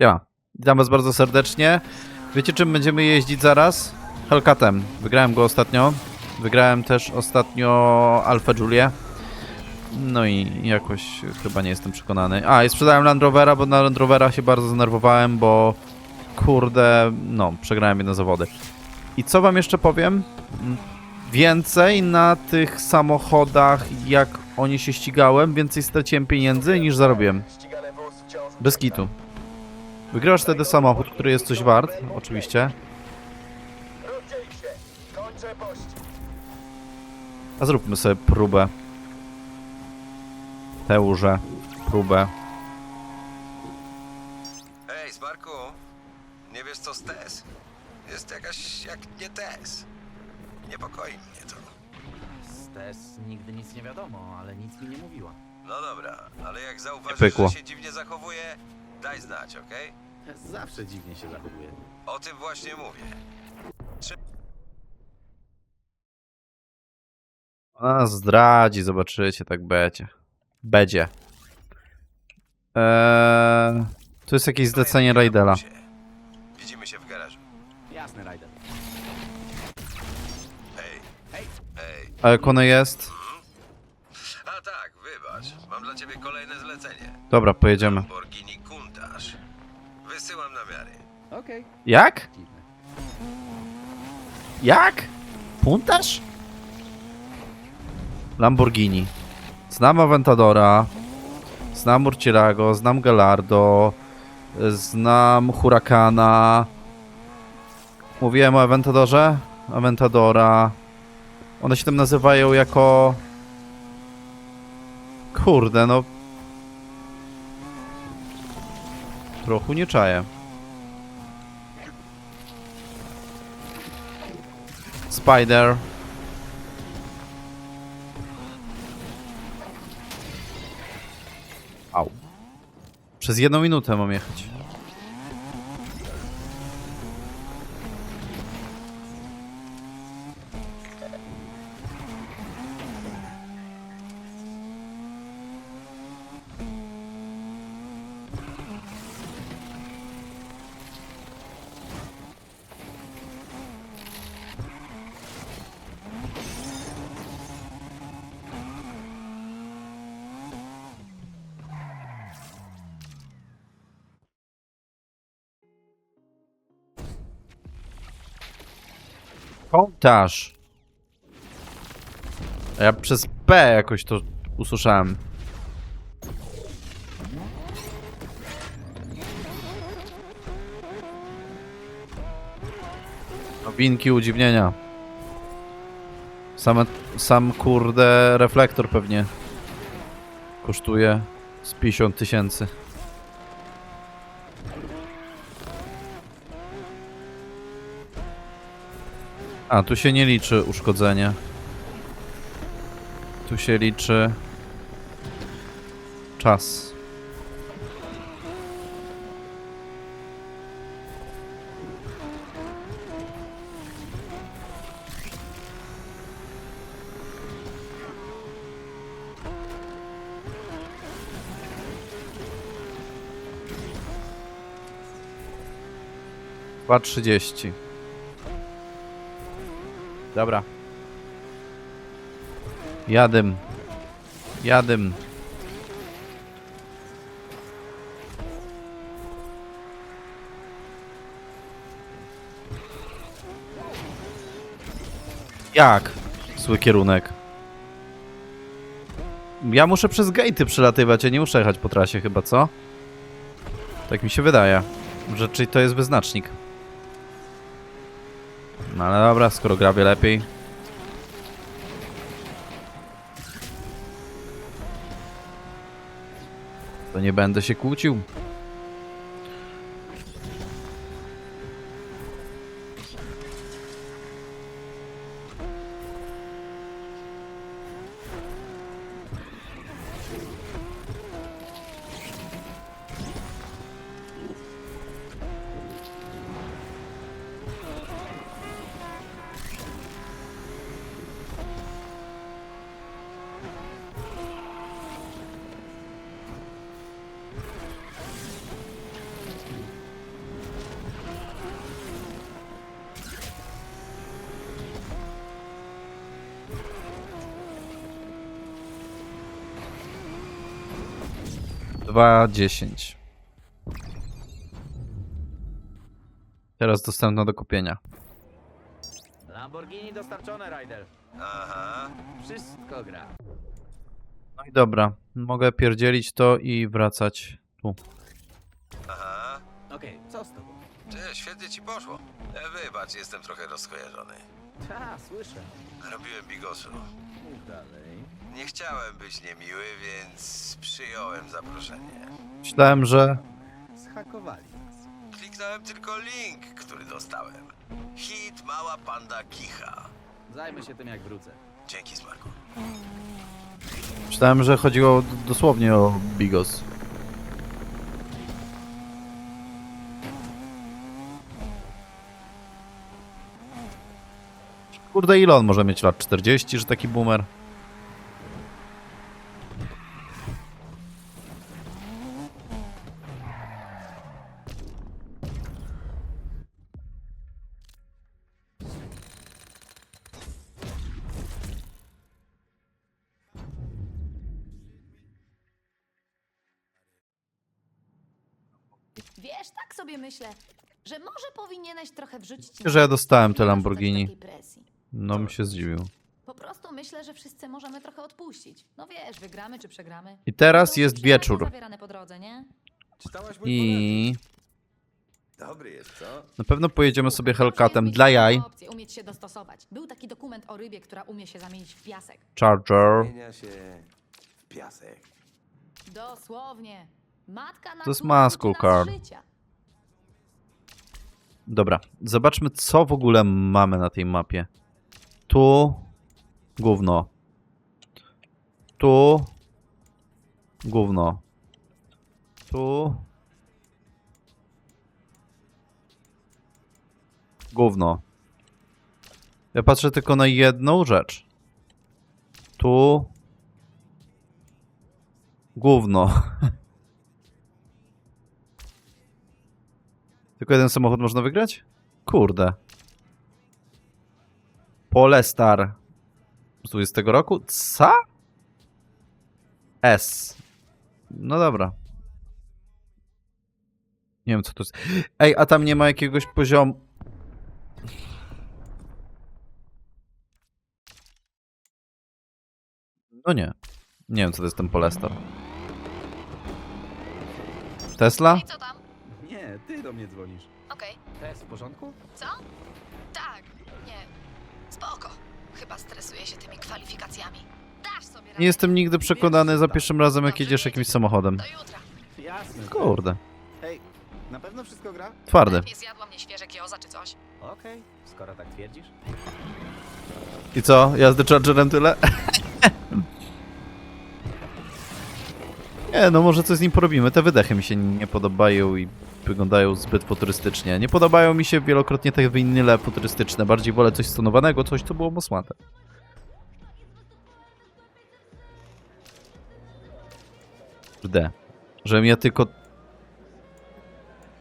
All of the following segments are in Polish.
Siema. Witam was bardzo serdecznie. Wiecie czym będziemy jeździć zaraz? Hellcatem. Wygrałem go ostatnio. Wygrałem też ostatnio Alfa Julię. No i jakoś chyba nie jestem przekonany. A, i sprzedałem Land Rovera, bo na Land Rovera się bardzo zdenerwowałem, bo kurde, no, przegrałem jedne zawody. I co wam jeszcze powiem? Więcej na tych samochodach, jak oni się ścigałem, więcej straciłem pieniędzy niż zarobiłem. Bez kitu. Wygrasz wtedy samochód, który jest coś wart, oczywiście. A zróbmy sobie próbę. Teurze. Próbę. Ej, Smarku, nie wiesz co z TES? Jest jakaś jak nie TES. Niepokoi mnie to. Z Tess nigdy nic nie wiadomo, ale nic mi nie mówiła. No dobra, ale jak zauważysz, pykło. że się dziwnie zachowuje, daj znać, okej? Zawsze dziwnie się zachowuje. O tym właśnie mówię. Ona zdradzi, zobaczycie, tak będzie. Będzie. Eee, tu jest jakieś zlecenie Raidela. Widzimy się w garażu. Jasny, Ryder. Ej, ej. A jak ono jest? A tak, wybacz. Mam dla ciebie kolejne zlecenie. Dobra, pojedziemy. Lamborghini Countach. Wysyłam namiary. Okej. Jak? Jak? Puntaż? Lamborghini. Znam Aventadora. Znam Murcielago, znam Gallardo. Znam Huracana. Mówiłem o Aventadorze? Aventadora. One się tam nazywają jako... Kurde, no... Trochę nie czaję. Spider. Au. Przez jedną minutę mam jechać. Kołtarz. Ja przez P jakoś to usłyszałem. Nowinki, udziwnienia. Same, sam kurde reflektor pewnie kosztuje z 50 tysięcy. A, tu się nie liczy uszkodzenie. Tu się liczy czas. Dwa trzydzieści. Dobra. Jadym. Jadym. Jak? Zły kierunek. Ja muszę przez gate'y przelatywać, ja nie muszę jechać po trasie chyba, co? Tak mi się wydaje. Że czyli to jest wyznacznik. No ale dobra, skoro grabię lepiej. To nie będę się kłócił. 2,10. Teraz dostępna do kupienia. Lamborghini dostarczone, Ryder. Aha. Wszystko gra. No i dobra, mogę pierdzielić to i wracać tu. Aha. Okej, co z tobą? Czy świetnie ci poszło? E, wybacz, jestem trochę rozkojarzony. Ta, słyszę. Robiłem bigosu. Mów dalej. Nie chciałem być niemiły, więc przyjąłem zaproszenie. Myślałem, że Zhakowali nas. Kliknąłem tylko link, który dostałem. Hit Mała Panda Kicha. Zajmę się tym, jak wrócę. Dzięki, Smarku. Myślałem, że chodziło d- dosłownie o Bigos. Kurde, ile on może mieć lat? 40, że taki boomer? Sobie myślę, że może powinieneś trochę wrzucić... Że ja dostałem te Lamborghini. No bym się zdziwił. Po prostu myślę, że wszyscy możemy trochę odpuścić. No wiesz, wygramy czy przegramy. I teraz To jest wieczór. zawierane po drodze, nie? Czytałaś I Dobry jest, co? na pewno pojedziemy sobie Hellcatem dla jaj. umieć się dostosować. Był taki dokument o rybie, która umie się zamienić w piasek. Charger. Zmienia się w piasek. Dosłownie. Matka na To jest muscle card. życia. Dobra, zobaczmy co w ogóle mamy na tej mapie. Tu gówno. Tu gówno. Tu gówno. Ja patrzę tylko na jedną rzecz. Tu gówno. Tylko jeden samochód można wygrać? Kurde. Polestar. Z 20 roku? Co? S. No dobra. Nie wiem co to jest. Ej, a tam nie ma jakiegoś poziomu. No nie. Nie wiem co to jest ten Polestar. Tesla? Co tam? Do mnie dzwonisz. Okej. Test w porządku? Co? Tak. Nie. Spoko. Chyba stresuję się tymi kwalifikacjami. Dasz sobie radę. Nie jestem nigdy przekonany za pierwszym razem jak jedziesz jakimś samochodem. Do jutra. Jasne. Kurde. Hej, na pewno wszystko gra? Twardy. Nie zjadła mnie świeże gioza czy coś. Okej, skoro tak twierdzisz. I co? Jazdy Chargerem tyle? nie, no może coś z nim porobimy. Te wydechy mi się nie podobają i wyglądają zbyt futurystycznie. Nie podobają mi się wielokrotnie te winyle futurystyczne. Bardziej wolę coś stonowanego, coś co było mosmate. Kurde. Żebym ja tylko...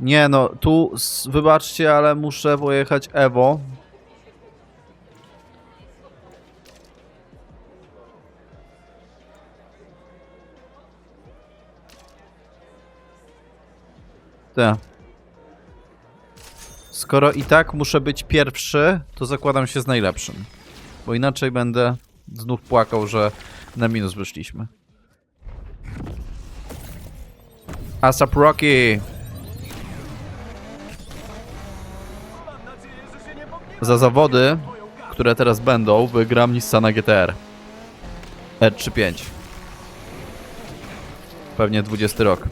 Nie no, tu wybaczcie, ale muszę pojechać Evo. Te. Skoro i tak muszę być pierwszy, to zakładam się z najlepszym. Bo inaczej będę znów płakał, że na minus wyszliśmy. Asap Rocky! Za zawody, które teraz będą, wygram Nissana GTR. E35. Pewnie 20 rok.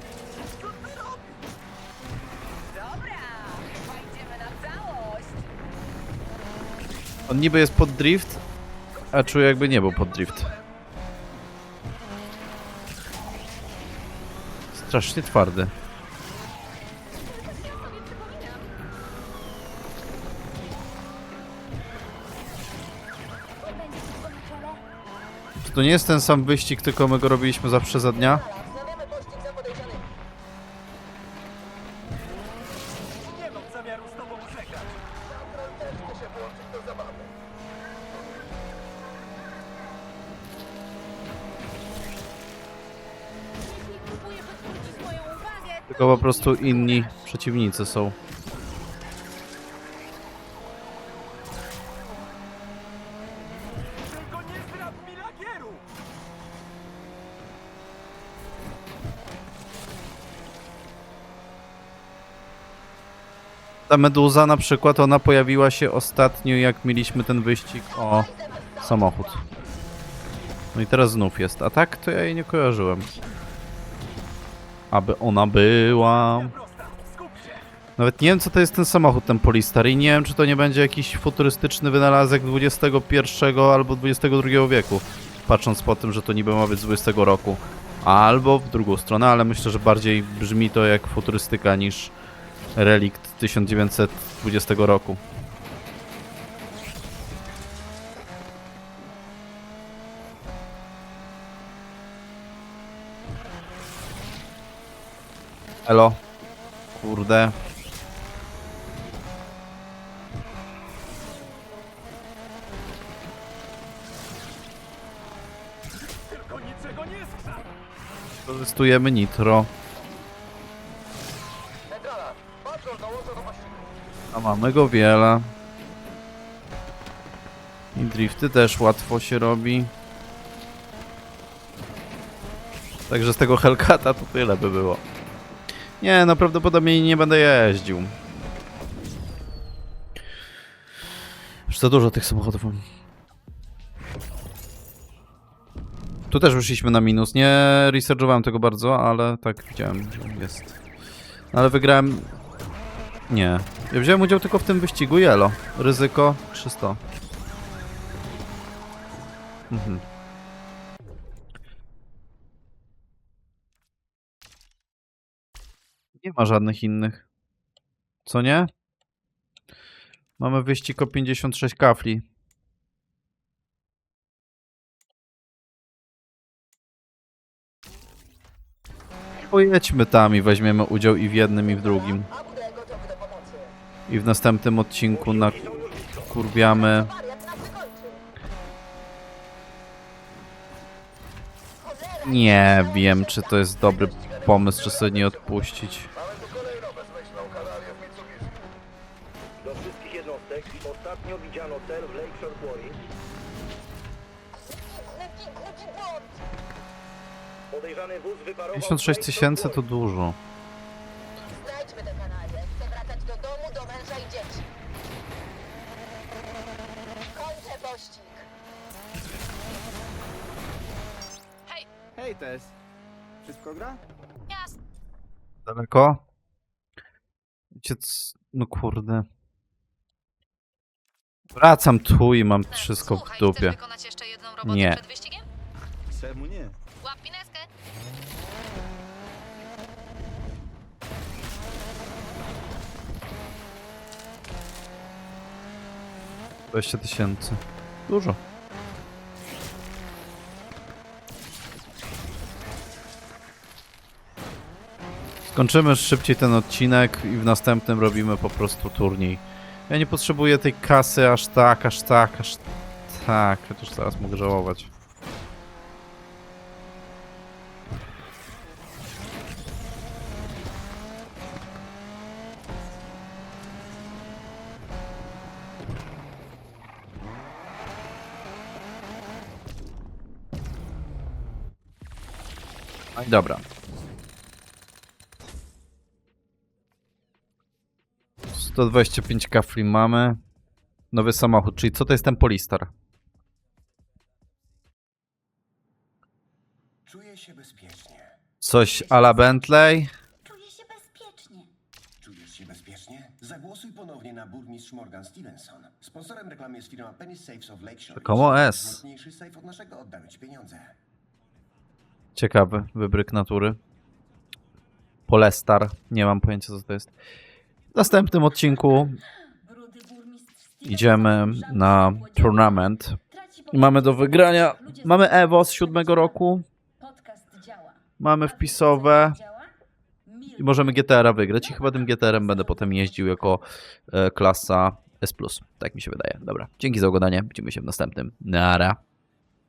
On niby jest pod drift, a czuję jakby nie był pod drift. Strasznie twardy. To nie jest ten sam wyścig, tylko my go robiliśmy zawsze za dnia? Tylko po prostu inni przeciwnicy są. Ta meduza na przykład, ona pojawiła się ostatnio jak mieliśmy ten wyścig o samochód. No i teraz znów jest. A tak to ja jej nie kojarzyłem. Aby ona była. Nawet nie wiem co to jest ten samochód, ten Polistar i nie wiem czy to nie będzie jakiś futurystyczny wynalazek XXI albo XXI wieku. Patrząc po tym, że to niby ma być z 20 roku. Albo w drugą stronę, ale myślę, że bardziej brzmi to jak futurystyka niż relikt 1920 roku. Elo. Kurde. Testujemy nitro. A mamy go wiele. I drifty też łatwo się robi. Także z tego Hellcata to tyle by było. Nie, no prawdopodobnie nie będę jeździł. Już za dużo tych samochodów mam. Tu też wyszliśmy na minus. Nie researchowałem tego bardzo, ale tak widziałem, że jest. Ale wygrałem... Nie. Ja wziąłem udział tylko w tym wyścigu Yellow. Ryzyko 300. Mhm. Nie ma żadnych innych. Co nie? Mamy wyścig o 56 kafli. Pojedźmy tam i weźmiemy udział i w jednym i w drugim. I w następnym odcinku nakurwiamy Nie wiem, czy to jest dobry pomysł, czy sobie nie odpuścić. Do wszystkich jednostek ostatnio widziano cel w Lakeshore Quarry. Podejrzany wóz wyparował... 56 tysięcy to dużo. Znajdźmy tę kanalię. Chcę wracać do domu, do męża i dzieci. Kończę pościg. Hej, Hej Tess, wszystko gra? Daleko? Wiecie, no kurde. Wracam tu i mam wszystko w dupie. chcesz wykonać jeszcze jedną robotę Nie. przed wyścigiem? Czemu nie? Łap pineskę. Dwadzieścia tysięcy. Dużo. Skończymy szybciej ten odcinek i w następnym robimy po prostu turniej. Ja nie potrzebuję tej kasy aż tak, aż tak, aż tak. Chociaż zaraz mogę żałować. Dobra. 125 kafli mamy. Nowy samochód, czyli co to jest ten Polistar? Czuję się bezpiecznie. Coś a la Bentley? Czuję się bezpiecznie. Czujesz się bezpiecznie? Zagłosuj ponownie na burmistrz Morgan Stevenson. Sponsorem reklamy jest firma Penny Safes of Lakeshore. Jeśli S. Mocniejszy safe od naszego, oddamy ci pieniądze. Ciekawy wybryk natury. Polestar. Nie mam pojęcia co to jest. W następnym odcinku idziemy na tournament. Mamy do wygrania. Mamy Evo z siódmego roku. Mamy wpisowe. I możemy GTR-a wygrać. I chyba tym GTR-em będę potem jeździł jako e, klasa S. Tak mi się wydaje. Dobra. Dzięki za oglądanie. Widzimy się w następnym. Nara.